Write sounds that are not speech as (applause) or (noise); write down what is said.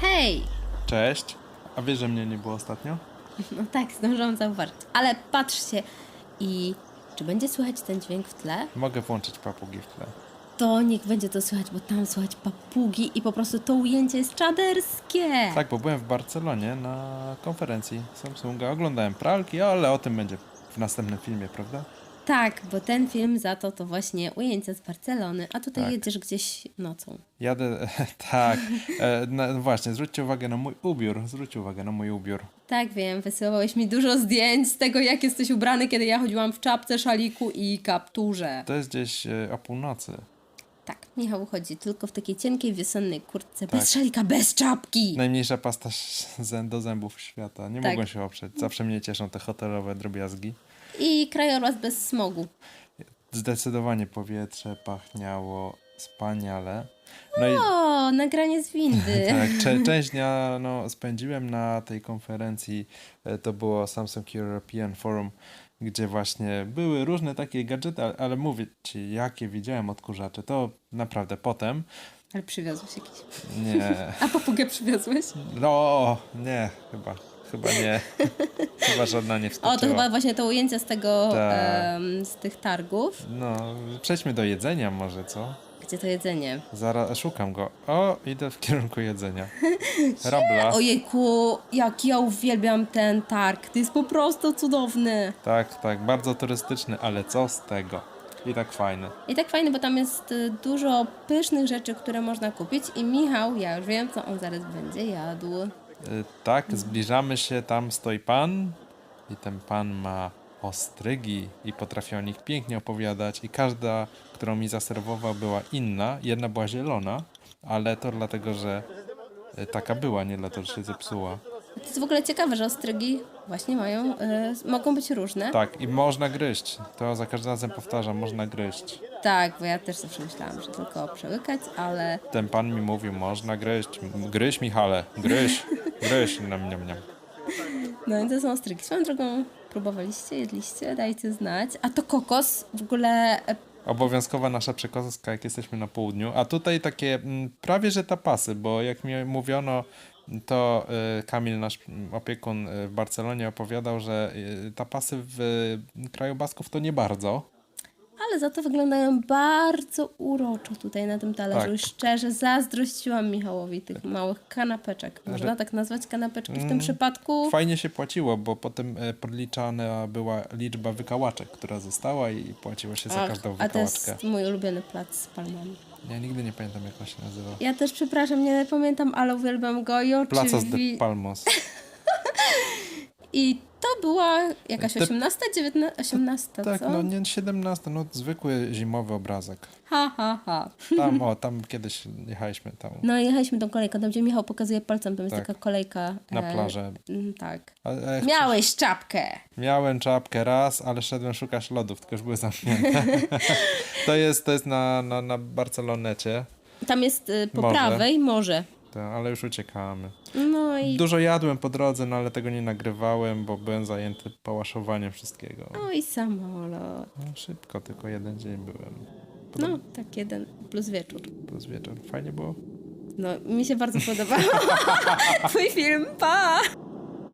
Hej! Cześć. A wiesz, że mnie nie było ostatnio? (laughs) No tak, zdążyłam zauważyć. Ale patrzcie i czy będzie słychać ten dźwięk w tle? Mogę włączyć papugi w tle. To niech będzie to słychać, bo tam słychać papugi i po prostu to ujęcie jest czaderskie. Tak, bo byłem w Barcelonie na konferencji Samsunga. Oglądałem pralki, ale o tym będzie w następnym filmie, prawda? Tak, bo ten film za to to właśnie ujęcie z Barcelony, a tutaj Tak. jedziesz gdzieś nocą. Jadę, (laughs) tak. E, no właśnie, zwróćcie uwagę na mój ubiór. Zwróćcie uwagę na mój ubiór. Tak, wiem, wysyłałeś mi dużo zdjęć z tego, jak jesteś ubrany, kiedy ja chodziłam w czapce, szaliku i kapturze. To jest gdzieś e, o północy. Tak, Michał chodzi tylko w takiej cienkiej wiosennej kurtce, Tak. bez szalika, bez czapki. Najmniejsza pasta do zębów świata. Nie Tak. mogłem się oprzeć. Zawsze mnie cieszą te hotelowe drobiazgi. I krajobraz bez smogu. Zdecydowanie powietrze pachniało wspaniale. No i O, nagranie z windy. (laughs) tak, cze- część dnia no, spędziłem na tej konferencji. E, To było Samsung European Forum, gdzie właśnie były różne takie gadżety, ale, ale mówię ci, jakie widziałem odkurzacze, to naprawdę potem. Ale przywiozłeś jakiś. Nie, (laughs) A papugę przywiozłeś? no nie, chyba, chyba nie. (laughs) chyba żadna nie O, wskoczyła. to chyba właśnie to ujęcie z tego, em, z tych targów. No, przejdźmy do jedzenia może, co? Gdzie to jedzenie? Zaraz szukam go. O, idę w kierunku jedzenia. (laughs) Rabla. Ojejku, jak ja uwielbiam ten targ. To jest po prostu cudowny. Tak, tak, bardzo turystyczny, ale co z tego? I tak fajny. I tak fajny, bo tam jest y, dużo pysznych rzeczy, które można kupić. I Michał, ja już wiem, co on zaraz będzie jadł. Y, Tak, zbliżamy się, tam stoi pan i ten pan ma ostrygi i potrafi o nich pięknie opowiadać i każda, którą mi zaserwował była inna, jedna była zielona, ale to dlatego, że y, taka była, nie dlatego, że się zepsuła. To jest w ogóle ciekawe, że ostrygi właśnie mają, y, mogą być różne. Tak, i można gryźć, to za każdym razem powtarzam, można gryźć. Tak, bo ja też zawsze myślałam, że tylko przełykać, ale Ten pan mi mówił, można gryźć, gryź Michale, gryź, gryź, nam, nam, nam. no i to są ostrygi. Swoją drogą próbowaliście, jedliście, dajcie znać. A to kokos w ogóle e, Obowiązkowa nasza przekąska, jak jesteśmy na południu. A tutaj takie mm, prawie że tapasy, bo jak mi mówiono, to y, Kamil, nasz opiekun y, w Barcelonie opowiadał, że y, tapasy w kraju Basków to nie bardzo. Ale za to wyglądają bardzo uroczo tutaj na tym talerzu. Tak. Szczerze zazdrościłam Michałowi tych małych kanapeczek. Można tak nazwać kanapeczki w tym Mm, przypadku? Fajnie się płaciło, bo potem y, podliczana była liczba wykałaczek, która została i płaciło się za Ach, każdą a to wykałaczkę. jest mój ulubiony plac z palmami. Ja nigdy nie pamiętam, jak on się nazywa. Ja też przepraszam, nie pamiętam, ale uwielbiam go i Placa z oczywiście... de Palmos. (laughs) I to była jakaś Te- 18, 19, 18, Tak, co? no nie 17, no zwykły zimowy obrazek. Ha, ha, ha. Tam, o, (laughs) tam kiedyś jechaliśmy tam No jechaliśmy tą kolejką, tam gdzie Michał pokazuje palcem, tam jest Tak. taka kolejka. na e, plażę. mm, tak. A, e, Miałeś czapkę! Miałem czapkę raz, ale szedłem szukać lodów, tylko już były zamknięte. (laughs) to jest, to jest na, na, na Barcelonecie, Tam jest y, po Morze. prawej morze. To, ale już uciekamy. No i, Dużo jadłem po drodze, no ale tego nie nagrywałem, bo byłem zajęty pałaszowaniem wszystkiego. no i samolot. No, szybko, tylko jeden dzień byłem. No, tak jeden plus wieczór. Plus wieczór. Fajnie było? No, mi się bardzo podobało. (laughs) Twój film, pa!